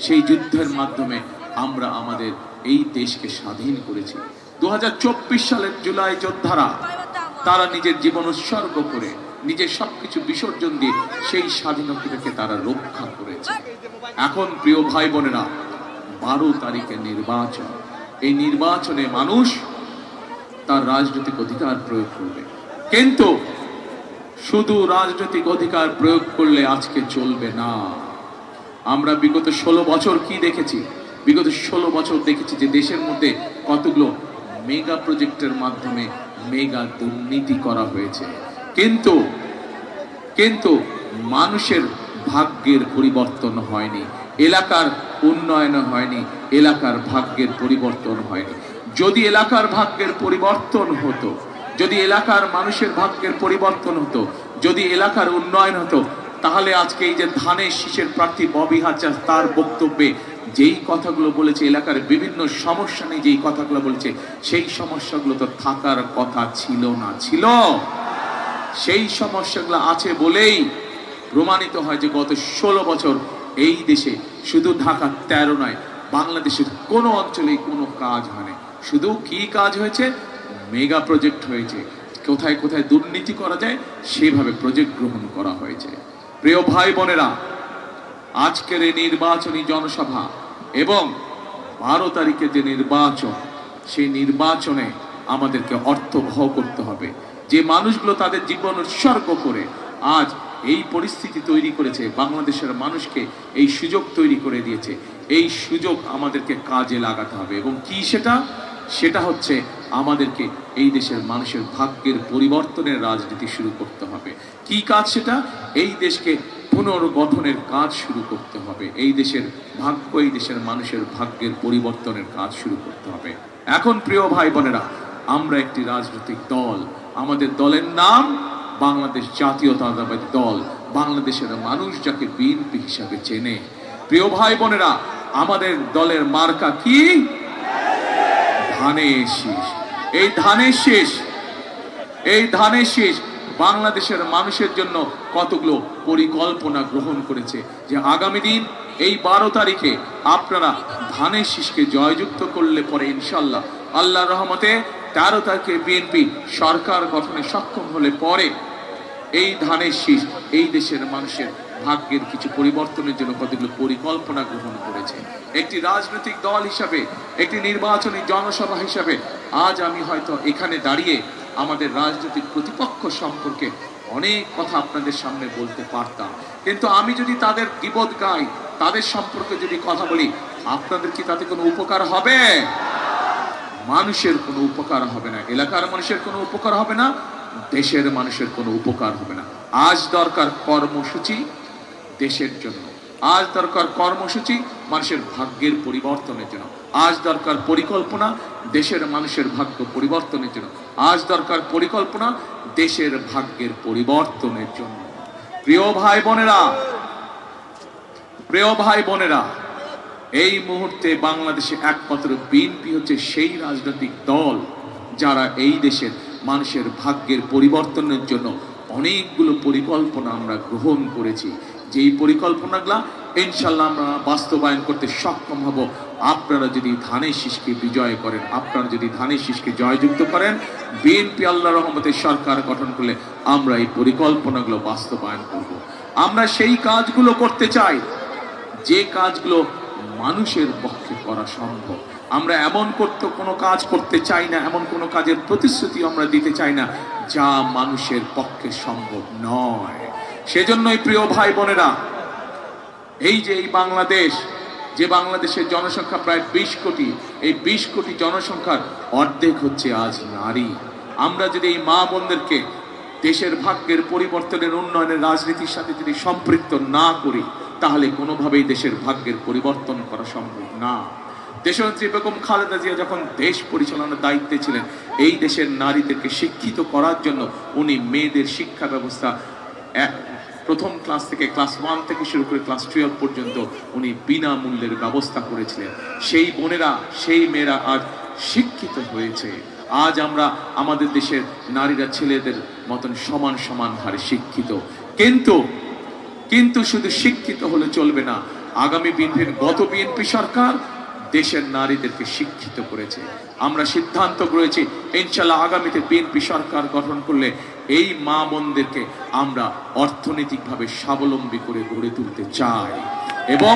সেই যুদ্ধের মাধ্যমে আমরা আমাদের এই দেশকে স্বাধীন করেছি। দু হাজার চব্বিশ সালের জুলাই যোদ্ধারা, তারা নিজের জীবন উৎসর্গ করে, নিজের সবকিছু বিসর্জন দিয়ে সেই স্বাধীনতাকে তারা রক্ষা করেছে। এখন প্রিয় ভাই বোনেরা বারো তারিখে নির্বাচন। এই নির্বাচনে মানুষ তার রাজনৈতিক অধিকার প্রয়োগ করবে। কিন্তু শুধু রাজনৈতিক অধিকার প্রয়োগ করলে আজকে চলবে না। আমরা বিগত ষোলো বছর কি দেখেছি? বিগত ষোলো বছর দেখেছি যে দেশের মধ্যে কতগুলো মেগা প্রজেক্টের মাধ্যমে মেগা দুর্নীতি করা হয়েছে। কিন্তু কিন্তু মানুষের ভাগ্যের পরিবর্তন হয়নি। এলাকার উন্নয়ন হয়নি, এলাকার ভাগ্যের পরিবর্তন হয়নি। যদি এলাকার ভাগ্যের পরিবর্তন হতো, যদি এলাকার মানুষের ভাগ্যের পরিবর্তন হতো, যদি এলাকার উন্নয়ন হতো তাহলে আজকে এই যে ধানের শীষের প্রার্থী ববি হাজার তার বক্তব্যে যেই কথাগুলো বলেছে এলাকার বিভিন্ন সমস্যা নিয়ে যেই কথাগুলো বলেছে, সেই সমস্যাগুলো তো থাকার কথা ছিল না, ছিল। সেই সমস্যাগুলো আছে বলেই প্রমাণিত হয় যে গত ষোলো বছর এই দেশে শুধু ঢাকা তেরো নয়, বাংলাদেশের কোনো অঞ্চলে কোনো কাজ হয়নি। শুধু কি কাজ হয়েছে? মেগা প্রজেক্ট হয়েছে। কোথায় কোথায় দুর্নীতি করা যায়, সেভাবে প্রজেক্ট গ্রহণ করা হয়েছে। প্রিয় ভাই বোনেরা, আজকের এই নির্বাচনী জনসভা এবং বারো তারিখে যে নির্বাচন, সেই নির্বাচনে আমাদেরকে অর্থ বহ করতে হবে। যে মানুষগুলো তাদের জীবন উৎসর্গ করে আজ এই পরিস্থিতি তৈরি করেছে, বাংলাদেশের মানুষকে এই সুযোগ তৈরি করে দিয়েছে, এই সুযোগ আমাদেরকে কাজে লাগাতে হবে। এবং কি সেটা? সেটা হচ্ছে আমাদেরকে এই দেশের মানুষের ভাগ্যের পরিবর্তনের রাজনীতি শুরু করতে হবে। কি কাজ সেটা? এই দেশকে পুনর্গঠনের কাজ শুরু করতে হবে। এই দেশের ভাগ্য, এই দেশের মানুষের ভাগ্যের পরিবর্তনের কাজ শুরু করতে হবে। এখন প্রিয় ভাই বোনেরা, আমরা একটি রাজনৈতিক দল। আমাদের দলের নাম বাংলাদেশ জাতীয়তাবাদী দল। বাংলাদেশের মানুষ যাকে বিএনপি হিসাবে চেনে। প্রিয় ভাই বোনেরা, আমাদের দলের মার্কা কি? ধানের শীষ। এই ধানের শীষ, এই ধানের শীষ বাংলাদেশের মানুষের জন্য কতগুলো পরিকল্পনা গ্রহণ করেছে যে আগামী দিন এই বারো তারিখে আপনারা ধানের শীষকে জয়যুক্ত করলে পরে ইনশাল্লাহ আল্লাহ রহমতে তেরো তারিখে বিএনপি সরকার গঠনে সক্ষম হলে পরে এই ধানের শীষ এই দেশের মানুষের ভাগ্যের কিছু পরিবর্তনের জন্য কতগুলো পরিকল্পনা গ্রহণ করেছে। একটি রাজনৈতিক দল হিসাবে, একটি নির্বাচনী জনসভা হিসাবে আজ আমি হয়তো এখানে দাঁড়িয়ে আমাদের রাজনৈতিক প্রতিপক্ষ সম্পর্কে অনেক কথা আপনাদের সামনে বলতে পারতাম। কিন্তু আমি যদি তাদের গিবদ গাই, তাদের সম্পর্কে যদি কথা বলি, আপনাদের কি তাতে কোনো উপকার হবে? মানুষের কোনো উপকার হবে না। এলাকার মানুষের কোনো উপকার হবে না, দেশের মানুষের কোনো উপকার হবে না। আজ দরকার কর্মসূচি দেশের জন্য। আজ দরকার কর্মসূচি, মানুষের ভাগ্যের পরিবর্তনের জন্য। আজ দরকার পরিকল্পনা, দেশের মানুষের ভাগ্য পরিবর্তনের জন্য। আজ দরকার পরিকল্পনা, দেশের ভাগ্যের পরিবর্তনের জন্য। প্রিয় ভাই বোনেরা, প্রিয় ভাই বোনেরা, এই মুহূর্তে বাংলাদেশে একমাত্র বিএনপি হচ্ছে সেই রাজনৈতিক দল যারা এই দেশের মানুষের ভাগ্যের পরিবর্তনের জন্য অনেকগুলো পরিকল্পনা আমরা গ্রহণ করেছি। যেই পরিকল্পনাগুলা ইনশাল্লাহ আমরা বাস্তবায়ন করতে সক্ষম হব। আপনারা যদি ধানের শীষকে বিজয় করেন, আপনারা যদি ধানের শীষকে জয়যুক্ত করেন, বিএনপি আল্লাহ রহমতের সরকার গঠন করলে আমরা এই পরিকল্পনাগুলো বাস্তবায়ন করব। আমরা সেই কাজগুলো করতে চাই, যে কাজগুলো মানুষের পক্ষে করা সম্ভব। আমরা এমন করতে, কোনো কাজ করতে চাই না, এমন কোনো কাজের প্রতিশ্রুতি আমরা দিতে চাই না, যা মানুষের পক্ষে সম্ভব নয়। সেজন্যই প্রিয় ভাই বোনেরা, এই যে এই বাংলাদেশ, যে বাংলাদেশের জনসংখ্যা প্রায় বিশ কোটি, এই বিশ কোটি জনসংখ্যার অর্ধেক হচ্ছে আজ নারী। আমরা যদি এই মা বোনদেরকে দেশের ভাগ্যের পরিবর্তনের উন্নয়নের রাজনীতির সাথে যদি সম্পৃক্ত না করি, তাহলে কোনোভাবেই দেশের ভাগ্যের পরিবর্তন করা সম্ভব না। দেশনেত্রী বেগম খালেদা জিয়া যখন দেশ পরিচালনার দায়িত্বে ছিলেন, এই দেশের নারীদেরকে শিক্ষিত করার জন্য উনি মেয়েদের শিক্ষা ব্যবস্থা প্রথম ক্লাস থেকে ক্লাস ওয়ান থেকে শুরু করে ক্লাস টুয়েলভ পর্যন্ত উনি বিনামূল্যের ব্যবস্থা করেছিলেন। সেই বোনেরা, সেই মেয়েরা আজ শিক্ষিত হয়েছে। আজ আমরা আমাদের দেশের নারীরা, ছেলেদের মতন সমান সমান হারে শিক্ষিত। কিন্তু কিন্তু শুধু শিক্ষিত হলে চলবে না। আগামী বিএনপির গত বিএনপি সরকার দেশের নারীদেরকে শিক্ষিত করেছে। আমরা সিদ্ধান্ত করেছি ইনশাল্লাহ আগামীতে বিএনপি সরকার গঠন করলে এই মা বোনদেরকে আমরা অর্থনৈতিকভাবে স্বাবলম্বী করে গড়ে তুলতে চাই। এবং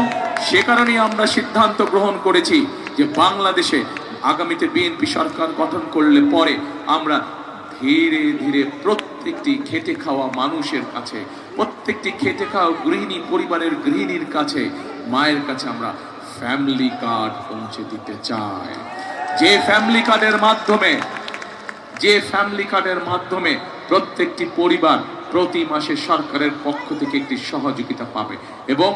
সে কারণেই আমরা সিদ্ধান্ত গ্রহণ করেছি যে বাংলাদেশে আগামীতে বিএনপি সরকার গঠন করলে পরে আমরা ধীরে ধীরে প্রত্যেকটি খেটে খাওয়া মানুষের কাছে, প্রত্যেকটি খেটে খাওয়া গৃহিণী পরিবারের গৃহিণীর কাছে, মায়ের কাছে আমরা ফ্যামিলি কার্ড পৌঁছে দিতে চাই যে ফ্যামিলি কার্ডের মাধ্যমে, যে ফ্যামিলি কার্ডের মাধ্যমে প্রত্যেকটি পরিবার প্রতি মাসে সরকারের পক্ষ থেকে একটি সহযোগিতা পাবে এবং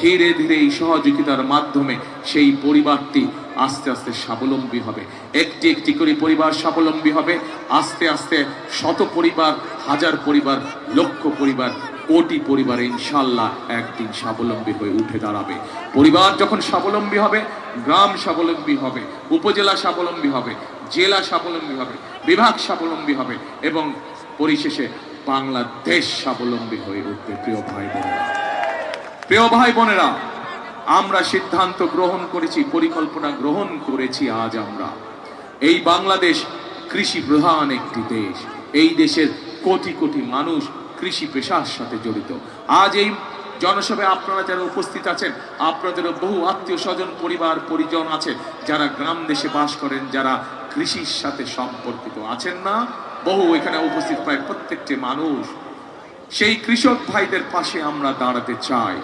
ধীরে ধীরে এই সহযোগিতার মাধ্যমে সেই পরিবারটি আস্তে আস্তে স্বাবলম্বী হবে। একটি একটি করে পরিবার স্বাবলম্বী হবে। আস্তে আস্তে শত পরিবার, হাজার পরিবার, লক্ষ পরিবার কোটি পরিবারে ইনশাল্লাহ একদিন স্বাবলম্বী হয়ে উঠে দাঁড়াবে। পরিবার যখন স্বাবলম্বী হবে, গ্রাম স্বাবলম্বী হবে, উপজেলা স্বাবলম্বী হবে, জেলা স্বাবলম্বী হবে, বিভাগ স্বাবলম্বী হবে এবং পরিশেষে বাংলাদেশ স্বাবলম্বী হয়ে উঠবে। প্রিয় ভাই বোনেরা, প্রিয় ভাই বোনেরা, আমরা সিদ্ধান্ত গ্রহণ করেছি, পরিকল্পনা গ্রহণ করেছি আজ আমরা। এই বাংলাদেশ কৃষি প্রধান একটি দেশ। এই দেশের কোটি কোটি মানুষ কৃষি পেশার সাথে জড়িত। আজ এই জনসভায় আপনারা যারা উপস্থিত আছেন, আপনাদেরও বহু আত্মীয় স্বজন, পরিবার, পরিজন আছে যারা গ্রাম দেশে বাস করেন, যারা কৃষির সাথে সম্পর্কিত আছেন না, বহু এখানে উপস্থিত প্রায় প্রত্যেকটি মানুষ। সেই কৃষক ভাইদের পাশে আমরা দাঁড়াতে চাই।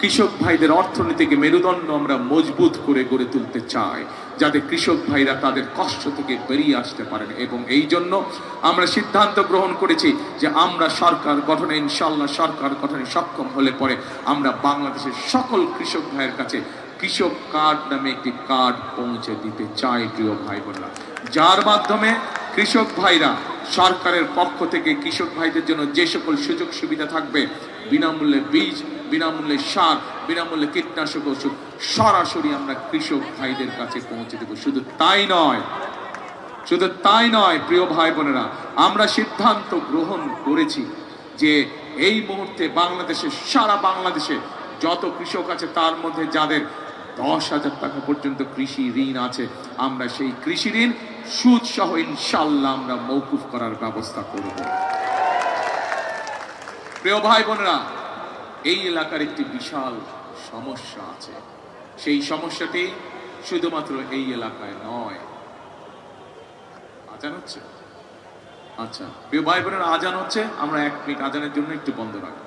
কৃষক ভাইদের অর্থনীতিকে মেরুদণ্ড আমরা মজবুত করে গড়ে তুলতে চাই। যাতে কৃষক ভাইরা তাদের কষ্ট থেকে বেরিয়ে আসতে পারেন। এবং এই জন্য আমরা সিদ্ধান্ত গ্রহণ করেছি যে আমরা সরকার গঠনে ইনশাল্লাহ সরকার গঠনে সক্ষম হলে পরে আমরা বাংলাদেশের সকল কৃষক ভাইয়ের কাছে কৃষক কার্ড নামে একটি কার্ড পৌঁছে দিতে চাই, প্রিয় ভাই বোনরা যার মাধ্যমে কৃষক ভাইরা সরকারের পক্ষ থেকে কৃষক ভাইদের জন্য যে সকল সুযোগ সুবিধা থাকবে বিনামূল্যে বীজ, বিনামূল্যে সার, বিনামূল্যে কীটনাশক ওষুধ, সরাসরি আমরা কৃষক ভাইদের কাছে পৌঁছে দেব। শুধু তাই নয়, শুধু তাই নয়, প্রিয় ভাই বোনেরা, আমরা সিদ্ধান্ত গ্রহণ করেছি যে এই মুহূর্তে বাংলাদেশে, সারা বাংলাদেশে যত কৃষক আছে তার মধ্যে যাদের দশ হাজার টাকা পর্যন্ত কৃষি ঋণ আছে, আমরা সেই কৃষি ঋণ সুদ সহ ইনশাল্লাহ আমরা মৌকুফ করার ব্যবস্থা করব। প্রিয় ভাই বোনেরা এই এলাকার একটি বিশাল সমস্যা আছে। সেই সমস্যাটি শুধুমাত্র এই এলাকায় নয়। আজান হচ্ছে? আচ্ছা প্রিয় ভাই বোনেরা আজান হচ্ছে। আমরা এক মিনিট আজানের জন্য একটু বন্ধ রাখব।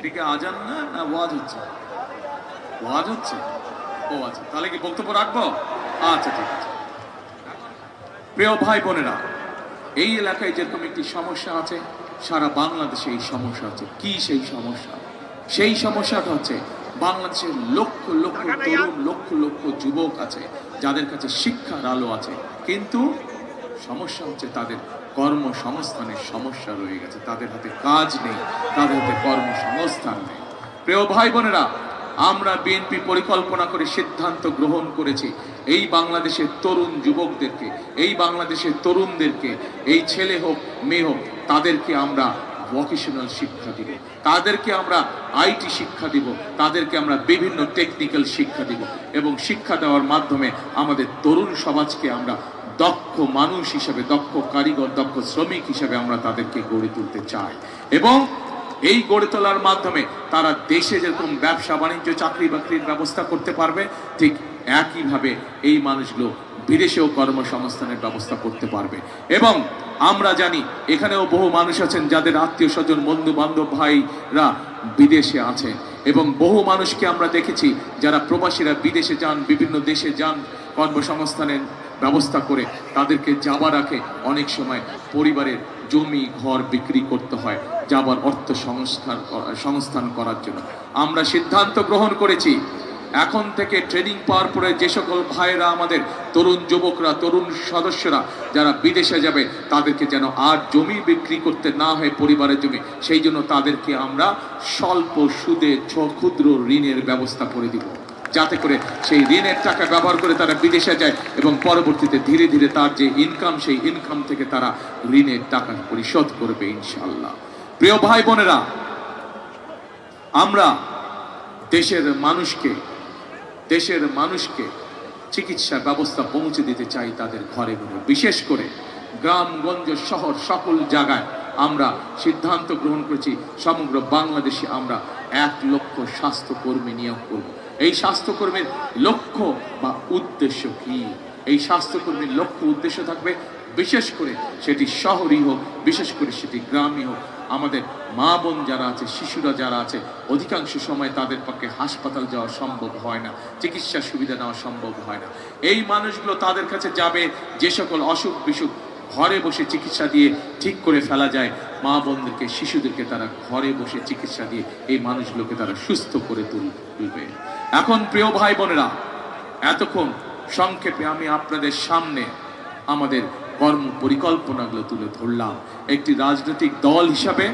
এটিকে আজান না না ওয়াজ হচ্ছে? ওয়াজ হচ্ছে? ও আচ্ছা তাহলে কি বক্তব্য রাখব? আচ্ছা ঠিক আছে। প্রিয় ভাই বোনেরা, এই এলাকায় যেরকম একটি সমস্যা আছে, সারা বাংলাদেশে এই সমস্যা আছে কি সেই সমস্যা? সেই সমস্যাটা হচ্ছে, বাংলাদেশের লক্ষ লক্ষ তরুণ, লক্ষ লক্ষ যুবক আছে, যাদের কাছে শিক্ষার আলো আছে। কিন্তু সমস্যা হচ্ছে তাদের কর্মসংস্থানের সমস্যা রয়ে গেছে। তাদের হাতে কাজ নেই, তাদের হাতে কর্মসংস্থান নেই। প্রিয় ভাই বোনেরা আমরা বিএনপি পরিকল্পনা করে সিদ্ধান্ত গ্রহণ করেছি, এই বাংলাদেশের তরুণ যুবকদেরকে, এই বাংলাদেশের তরুণদেরকে, এই ছেলে হোক, মেয়ে হোক, তাদেরকে আমরা ভোকেশনাল শিক্ষা দিব, তাদেরকে আমরা আইটি শিক্ষা দিব, তাদেরকে আমরা বিভিন্ন টেকনিক্যাল শিক্ষা দিব এবং শিক্ষা দেওয়ার মাধ্যমে আমাদের তরুণ সমাজকে আমরা দক্ষ মানুষ হিসেবে, দক্ষ কারিগর, দক্ষ শ্রমিক হিসেবে আমরা তাদেরকে গড়ে তুলতে চাই। এবং এই গড়ে তোলার মাধ্যমে তারা দেশে যেরকম ব্যবসা, বাণিজ্য, চাকরি বাকরির ব্যবস্থা করতে পারবে, ঠিক একইভাবে এই মানুষগুলো বিদেশেও কর্মসংস্থানের ব্যবস্থা করতে পারবে। এবং আমরা জানি এখানেও বহু মানুষ আছেন যাদের আত্মীয় স্বজন বন্ধু বান্ধব ভাইরা বিদেশে আছেন এবং বহু মানুষকে আমরা দেখেছি যারা প্রবাসীরা বিদেশে যান, বিভিন্ন দেশে যান কর্মসংস্থানের ব্যবস্থা করে তাদেরকে যাবার আগে অনেক সময় পরিবারের জমি ঘর বিক্রি করতে হয়, যাবার অর্থ সংস্থান সংস্থান করার জন্য। আমরা সিদ্ধান্ত গ্রহণ করেছি, এখন থেকে ট্রেনিং পাওয়ার পরে যে সকল ভাইয়েরা আমাদের তরুণ যুবকরা, তরুণ সদস্যরা যারা বিদেশে যাবে, তাদেরকে যেন আর জমি বিক্রি করতে না হয় পরিবারের জমি, সেই জন্য তাদেরকে আমরা স্বল্প সুদে ক্ষুদ্র ঋণের ব্যবস্থা করে দিব। যাতে করে সেই ঋণের টাকা ব্যবহার করে তারা বিদেশে যায় এবং পরবর্তীতে ধীরে ধীরে তার যে ইনকাম সেই ইনকাম থেকে তারা ঋণের টাকা পরিশোধ করবে ইনশাল্লাহ প্রিয় ভাই বোনেরা, আমরা দেশের মানুষকে দেশের মানুষকে চিকিৎসা ব্যবস্থা পৌঁছে দিতে চাই তাদের ঘরে ঘরে। বিশেষ করে গ্রামগঞ্জ শহর সকল জায়গায় আমরা সিদ্ধান্ত গ্রহণ করেছি, সমগ্র বাংলাদেশে আমরা এক লক্ষ স্বাস্থ্যকর্মী নিয়োগ করব। এই স্বাস্থ্যকর্মীর লক্ষ্য বা উদ্দেশ্য কি? এই স্বাস্থ্যকর্মীর লক্ষ্য উদ্দেশ্য থাকবে, বিশেষ করে সেটি শহরই হোক, বিশেষ করে সেটি গ্রামই হোক। আমাদের মা বোন যারা আছে, শিশুরা যারা আছে, অধিকাংশ সময় তাদের পক্ষে হাসপাতাল যাওয়া সম্ভব হয় না, চিকিৎসা সুবিধা নেওয়া সম্ভব হয় না। এই মানুষগুলো তাদের কাছে যাবে, যে সকল অসুখ বিসুখ ঘরে বসে চিকিৎসা দিয়ে ঠিক করে ফেলা যায়, মা বোনদেরকে, শিশুদেরকে তারা ঘরে বসে চিকিৎসা দিয়ে এই মানুষগুলোকে তারা সুস্থ করে তুলবে। এখন প্রিয় ভাই বোনেরা, এতক্ষণ সংক্ষেপে আমি আপনাদের সামনে আমাদের কর্ম পরিকল্পনাগুলো তুলে ধরলাম। একটি রাজনৈতিক দল হিসাবে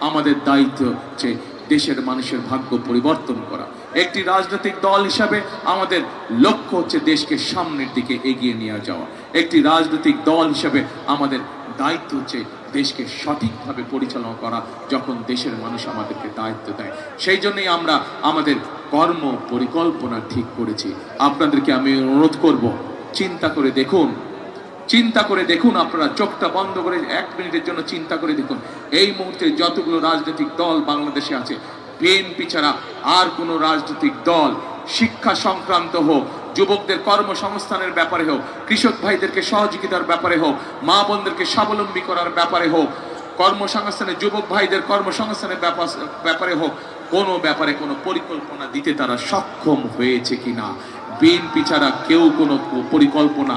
আমাদের দায়িত্ব হচ্ছে দেশের মানুষের ভাগ্য পরিবর্তন করা। একটি রাজনৈতিক দল হিসাবে আমাদের লক্ষ্য হচ্ছে দেশকে সামনের দিকে এগিয়ে নিয়ে যাওয়া। একটি রাজনৈতিক দল হিসাবে আমাদের দায়িত্ব হচ্ছে দেশকে সঠিকভাবে পরিচালনা করা, যখন দেশের মানুষ আমাদেরকে দায়িত্ব দেয়। সেই জন্যই আমরা আমাদের কর্ম পরিকল্পনা ঠিক করেছি। আপনাদেরকে আমি অনুরোধ করব, চিন্তা করে দেখুন। চিন্তা করে দেখুন আপনারা চোখটা বন্ধ করে এক মিনিটের জন্য চিন্তা করে দেখুন। এই মুহূর্তে যতগুলো রাজনৈতিক দল বাংলাদেশে আছে, বিএনপি ছাড়া আর কোনো রাজনৈতিক দল, শিক্ষা সংক্রান্ত হোক, যুবকদের কর্মসংস্থানের ব্যাপারে হোক, কৃষক ভাইদেরকে সহযোগিতার ব্যাপারে হোক, মা বোনদেরকে স্বাবলম্বী করার ব্যাপারে হোক, কর্মসংস্থানে যুবক ভাইদের কর্মসংস্থানের ব্যাপারে হোক, কোনো ব্যাপারে কোনো পরিকল্পনা দিতে তারা সক্ষম হয়েছে কিনা? বিএনপি ছাড়া কেউ কোনো পরিকল্পনা,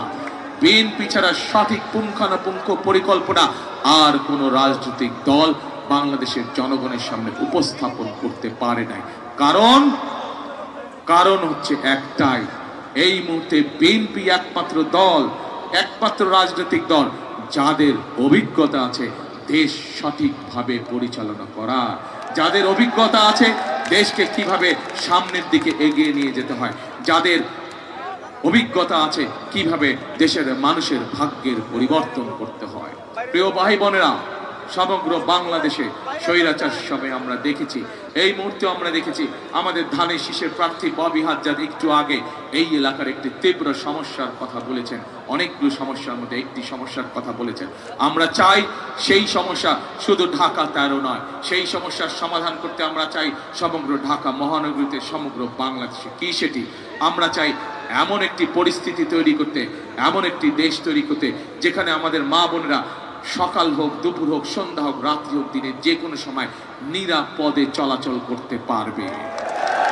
বিএনপি ছাড়া সঠিক পুঙ্খানুপুঙ্খ পরিকল্পনা আর কোনো রাজনৈতিক দল বাংলাদেশের জনগণের সামনে উপস্থাপন করতে পারে নাই। কারণ কারণ হচ্ছে একটাই। এই মুহূর্তে বিএনপি একমাত্র দল, একমাত্র রাজনৈতিক দল, যাদের অভিজ্ঞতা আছে দেশ সঠিকভাবে পরিচালনা করা। যাদের অভিজ্ঞতা আছে দেশকে কীভাবে সামনের দিকে এগিয়ে নিয়ে যেতে হয়। যাদের অভিজ্ঞতা আছে কীভাবে দেশের মানুষের ভাগ্যের পরিবর্তন করতে হয়। প্রিয় ভাই বোনেরা সমগ্র বাংলাদেশে স্বৈরাচার সময় আমরা দেখেছি। এই মুহূর্তে আমরা দেখেছি আমাদের ধানের শীষের প্রার্থী ববি হাজ্জাদ একটু আগে এই এলাকার একটি তীব্র সমস্যার কথা বলেছেন। অনেকগুলো সমস্যার মধ্যে একটি সমস্যার কথা বলেছেন। আমরা চাই সেই সমস্যা শুধু ঢাকা তেরো নয়, সেই সমস্যার সমাধান করতে আমরা চাই সমগ্র ঢাকা মহানগরীতে, সমগ্র বাংলাদেশে। কি সেটি? আমরা চাই এমন একটি পরিস্থিতি তৈরি করতে, এমন একটি দেশ তৈরি করতে, যেখানে আমাদের মা বোনেরা সকাল হোক, দুপুর হোক, সন্ধ্যা হোক, রাত্রি হোক, দিনে যে কোনো সময় নিরাপদে চলাচল করতে পারবে।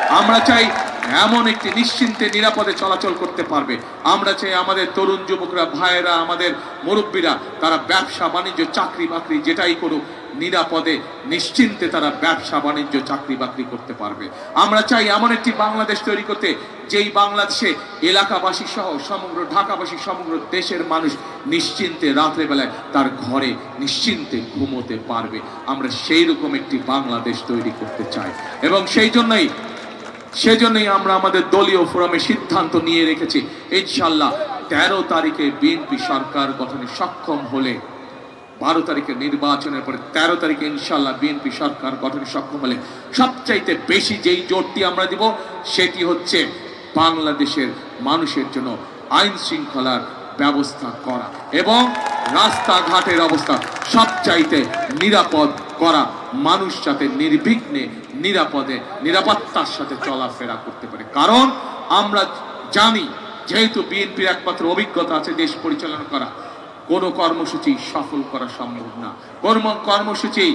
আমরা চাই এমন একটি নিশ্চিন্তে নিরাপদে চলাচল করতে পারবে। আমরা চাই আমাদের তরুণ যুবকরা, ভাইয়েরা, আমাদের মুরব্বীরা, তারা ব্যবসা, বাণিজ্য চাকরি বাকরি যেটাই করুক নিরাপদে, নিশ্চিন্তে তারা ব্যবসা, বাণিজ্য, চাকরি, বাকরি করতে পারবে। আমরা চাই এমন একটি বাংলাদেশ তৈরি করতে, যেই বাংলাদেশে এলাকাবাসী সহ সমগ্র ঢাকাবাসী, সমগ্র দেশের মানুষ নিশ্চিন্তে রাত্রেবেলায় তার ঘরে নিশ্চিন্তে ঘুমোতে পারবে। আমরা সেই রকম একটি বাংলাদেশ তৈরি করতে চাই। এবং সেই জন্যই সেজন্যই আমরা আমাদের দলীয় ফোরামে সিদ্ধান্ত নিয়ে রেখেছি ইনশাল্লাহ তেরো তারিখে বিএনপি সরকার গঠনে সক্ষম হলে বারো তারিখে নির্বাচনের পরে তেরো তারিখে ইনশাল্লাহ বিএনপি সরকার গঠনে সক্ষম হলে সবচাইতে বেশি যেই জোরটি আমরা দিব, সেটি হচ্ছে বাংলাদেশের মানুষের জন্য আইন শৃঙ্খলার ব্যবস্থা করা এবং রাস্তাঘাটের অবস্থা সবচাইতে নিরাপদ করা, মানুষ যাতে নির্বিঘ্নে নিরাপদে, নিরাপত্তার সাথে চলাফেরা করতে পারে। কারণ আমরা জানি, যেহেতু বিএনপির একমাত্র অভিজ্ঞতা আছে দেশ পরিচালনা করা কোনো কর্মসূচি সফল করা সম্ভব না। কর্ম কর্মসূচি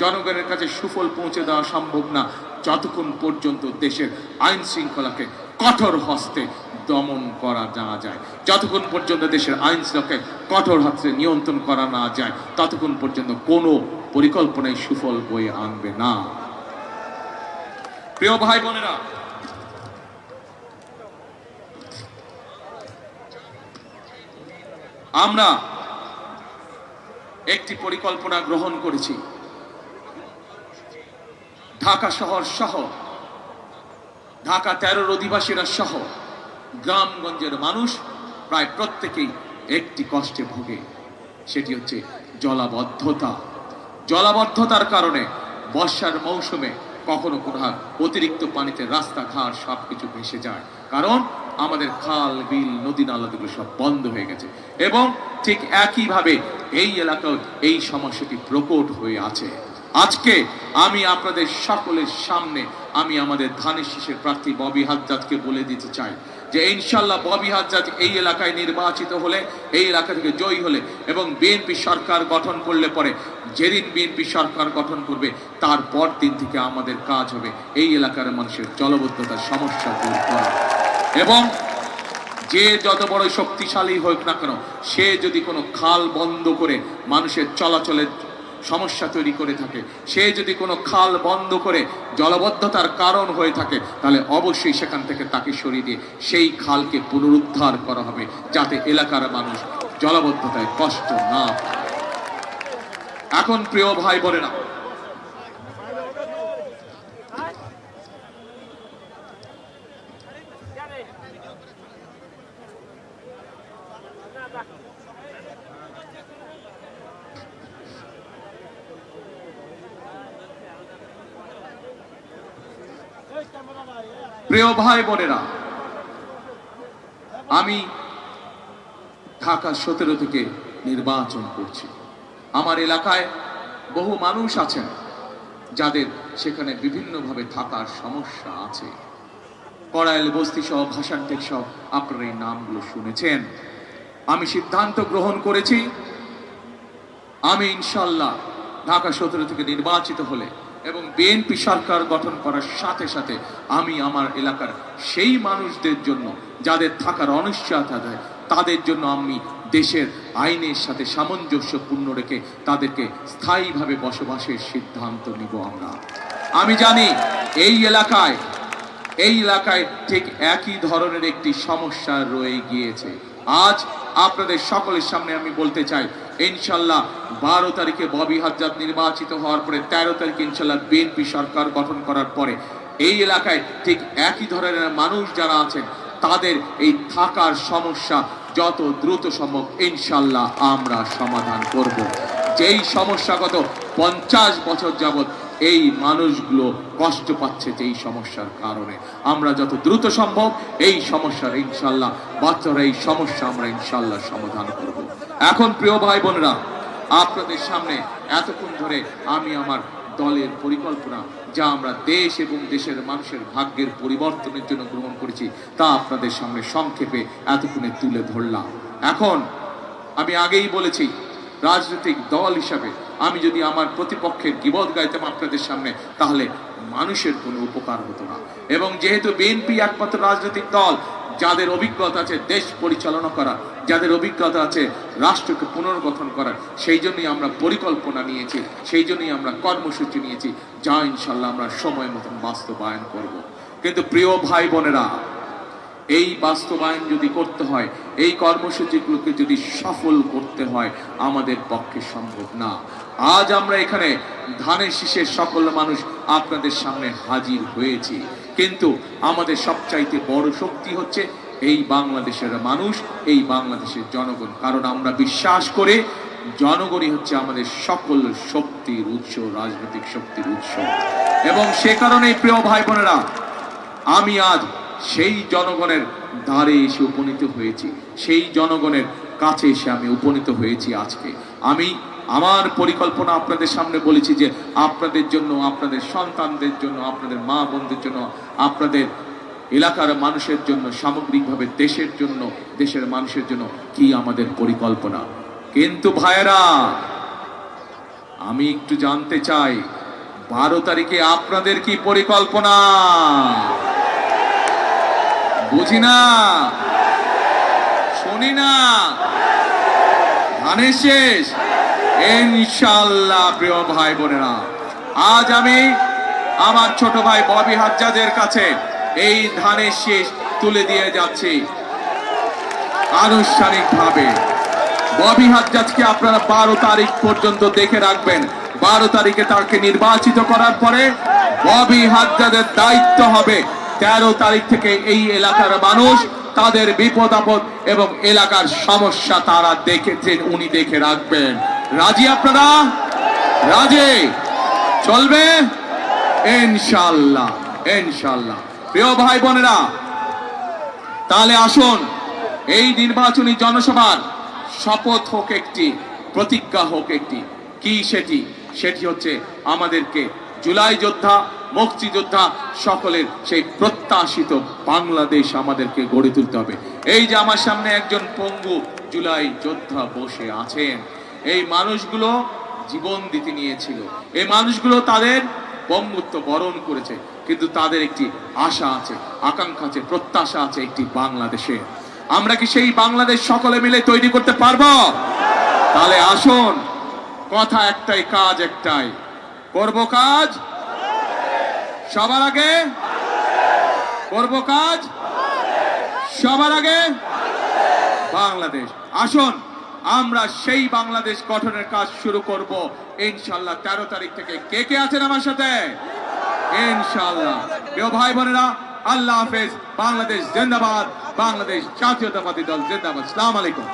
জনগণের কাছে সুফল পৌঁছে দেওয়া সম্ভব না। যতক্ষণ পর্যন্ত দেশের আইন শৃঙ্খলাকে কঠোর হস্তে দমন করা না যায়, যতক্ষণ পর্যন্ত দেশের আইন শৃঙ্খলাকে কঠোর হস্তে নিয়ন্ত্রণ করা না যায়, ততক্ষণ পর্যন্ত কোনো পরিকল্পনায় সুফল বয়ে আনবে না। প্রিয় ভাই বোনেরা, আমরা একটি পরিকল্পনা গ্রহণ করেছি। ঢাকা শহর সহ, ঢাকা তেরোর অধিবাসীরা সহ, গ্রামগঞ্জের মানুষ প্রায় প্রত্যেকেই একটি কষ্টে ভোগে। সেটি হচ্ছে জলাবদ্ধতা। জলাবদ্ধতার কারণে বর্ষার মৌসুমে কখনো কোথাও অতিরিক্ত পানিতে রাস্তাঘাট সব কিছু ভেসে যায়। কারণ আমাদের খাল, বিল, নদী নালাগুলো সব বন্ধ হয়ে গেছে। এবং ঠিক একইভাবে এই এলাকাও এই সমস্যাটি প্রকট হয়ে আছে। আজকে আমি আপনাদের সকলের সামনে আমি আমাদের ধানের শীষের প্রার্থী ববি হাজ্জাদকে বলে দিতে চাই। যে ইনশাল্লাহ ববি হাজ্জাদ এই এলাকায় নির্বাচিত হলে, এই এলাকা থেকে জয়ী হলে এবং বিএনপি সরকার গঠন করলে পরে, যেদিন বিএনপি সরকার গঠন করবে তারপর দিন থেকে আমাদের কাজ হবে। এই এলাকার মানুষের জলবদ্ধতার সমস্যা দূর করা। এবং যে যত বড় শক্তিশালী হোক না কেন, সে যদি কোনো খাল বন্ধ করে মানুষের চলাচলের সমস্যা তৈরি করে থাকে। সে যদি কোনো খাল বন্ধ করে জলবদ্ধতার কারণ হয়ে থাকে, তাহলে অবশ্যই সেখান থেকে তাকে সরিয়ে দিয়ে সেই খালকে পুনরুদ্ধার করা হবে, যাতে এলাকার মানুষ জলবদ্ধতায় কষ্ট না এখন প্রিয় ভাই বোনেরা প্রিয় ভাই বোনেরা, আমি ঢাকা সতেরো থেকে নির্বাচন করছি। আমার এলাকায় বহু মানুষ আছেন যাদের সেখানে বিভিন্নভাবে থাকার সমস্যা আছে। কড়াইল বস্তি সহ ভাষান্তেক সহ, আপনারা এই নামগুলো শুনেছেন। আমি সিদ্ধান্ত গ্রহণ করেছি, আমি ইনশাল্লাহ ঢাকা সতেরো থেকে নির্বাচিত হলে এবং বিএনপি সরকার গঠন করার সাথে সাথে আমি আমার এলাকার সেই মানুষদের জন্য যাদের থাকার অনিশ্চয়তা দেয়, তাদের জন্য আমি দেশের আইনের সাথে সামঞ্জস্যপূর্ণ রেখে তাদেরকে স্থায়ীভাবে বসবাসের সিদ্ধান্ত নিব আমরা। আমি জানি এই এলাকায় এই এলাকায় ঠিক একই ধরনের একটি সমস্যা রয়ে গিয়েছে। আজ আপনাদের সকলের সামনে আমি বলতে চাই ইনশাল্লাহ বারো তারিখে ববি হাজ্জাদ নির্বাচিত হওয়ার পরে তেরো তারিখে ইনশাল্লাহ বিএনপি সরকার গঠন করার পরে এই এলাকায় ঠিক একই ধরনের মানুষ যারা আছেন, তাদের এই থাকার সমস্যা যত দ্রুত সম্ভব ইনশাল্লাহ আমরা সমাধান করব। যেই সমস্যাগত পঞ্চাশ বছর যাবত এই মানুষগুলো কষ্ট পাচ্ছে যে এই সমস্যার কারণে। আমরা যত দ্রুত সম্ভব এই সমস্যার ইনশাল্লাহ, বাচ্চারা এই সমস্যা আমরা ইনশাল্লাহ সমাধান করব। এখন প্রিয় ভাই বোনেরা, আপনাদের সামনে এতক্ষণ ধরে আমি আমার দলের পরিকল্পনা, যা আমরা দেশ এবং দেশের মানুষের ভাগ্যের পরিবর্তনের জন্য গ্রহণ করেছি, তা আপনাদের সামনে সংক্ষেপে এতক্ষণে তুলে ধরলাম। এখন আমি আগেই বলেছি রাজনৈতিক দল হিসাবে আমি যদি আমার প্রতিপক্ষের গিবদ গাইতাম আপনাদের সামনে, তাহলে মানুষের কোনো উপকার হতো না। এবং যেহেতু বিএনপি একমাত্র রাজনৈতিক দল, যাদের অভিজ্ঞতা আছে দেশ পরিচালনা করা, যাদের অভিজ্ঞতা আছে রাষ্ট্রকে পুনর্গঠন করার সেই জন্যই আমরা পরিকল্পনা নিয়েছি, সেই জন্যই আমরা কর্মসূচি নিয়েছি, যা ইনশাল্লাহ আমরা সময় মতন বাস্তবায়ন করব। কিন্তু প্রিয় ভাই বোনেরা এই বাস্তবায়ন যদি করতে হয়, এই কর্মসূচিগুলোকে যদি সফল করতে হয়, আমাদের পক্ষে সম্ভব না। আজ আমরা এখানে ধানের শীষের সকল মানুষ আপনাদের সামনে হাজির হয়েছি। কিন্তু আমাদের সবচাইতে বড় শক্তি হচ্ছে এই বাংলাদেশের মানুষ, এই বাংলাদেশের জনগণ। কারণ আমরা বিশ্বাস করে জনগণই হচ্ছে আমাদের সকল শক্তির উৎস, রাজনৈতিক শক্তির উৎস। এবং সে কারণেই প্রিয় ভাই বোনেরা, আমি আজ সেই জনগণের দ্বারে এসে উপনীত হয়েছি, সেই জনগণের কাছে এসে আমি উপনীত হয়েছি আজকে। আমি আমার পরিকল্পনা আপনাদের সামনে বলেছি যে আপনাদের জন্য, আপনাদের সন্তানদের জন্য, আপনাদের মা বোনদের জন্য, আপনাদের এলাকার মানুষের জন্য, সামগ্রিকভাবে দেশের জন্য, দেশের মানুষের জন্য কি আমাদের পরিকল্পনা? কিন্তু ভাইয়েরা, আমি একটু জানতে চাই, বারো তারিখে আপনাদের কি পরিকল্পনা? বুঝি না? শুনি না? ধানের শেষ। ইনশাল্লাহ প্রিয় ভাই বোনেরা, আজ আমি আমার ছোট ভাই ববি হাজ্জাজের কাছে এই ধানের শেষ তুলে দিয়ে যাচ্ছি আনুষ্ঠানিকভাবে। ববি হাজ্জাজকে আপনারা বারো তারিখ পর্যন্ত দেখে রাখবেন। বারো তারিখে তাকে নির্বাচিত করার পরে ববি হাজ্জাজের দায়িত্ব হবে। তেরো তারিখ থেকে এই এলাকার মানুষ তাদের বিপদ আপদ এবং এলাকার সমস্যা তারা দেখেছেন উনি দেখে রাখবেন। রাজি আপনারা? রাজে? চলবে? ইনশাল্লাহ ইনশাল্লাহ প্রিয় ভাই বোনেরা, তাহলে আসুন, এই নির্বাচনী জনসভার শপথ হোক একটি, প্রতিজ্ঞা হোক একটি। কি সেটি? সেটি হচ্ছে আমাদেরকে জুলাই যোদ্ধা মুক্তিযোদ্ধা সকলের সেই প্রত্যাশিত বাংলাদেশ আমাদেরকে গড়ে তুলতে হবে। এই যে আমার সামনে একজন পঙ্গু জুলাই যোদ্ধা বসে আছেন, এই মানুষগুলো জীবন দিতে নিয়েছিল। এই মানুষগুলো তাদের বঙ্গুত্ব বরণ করেছে, কিন্তু তাদের একটি আশা আছে, আকাঙ্ক্ষা আছে, প্রত্যাশা আছে একটি বাংলাদেশে আমরা কি সেই বাংলাদেশ সকলে মিলে তৈরি করতে পারব? তাহলে আসুন, কথা একটাই, কাজ একটাই। করব কাজ? সবার আগে? করব কাজ? সবার আগে? বাংলাদেশ। আসুন, আমরা সেই বাংলাদেশ গঠনের কাজ শুরু করব। ইনশাল্লাহ তেরো তারিখ থেকে কে কে আছেন আমার সাথে? ইনশাল্লাহ। প্রিয় ভাই বোনেরা, আল্লাহ হাফেজ, বাংলাদেশ জিন্দাবাদ, বাংলাদেশ জাতীয়তাবাদী দল জিন্দাবাদ। সালাম আলাইকুম।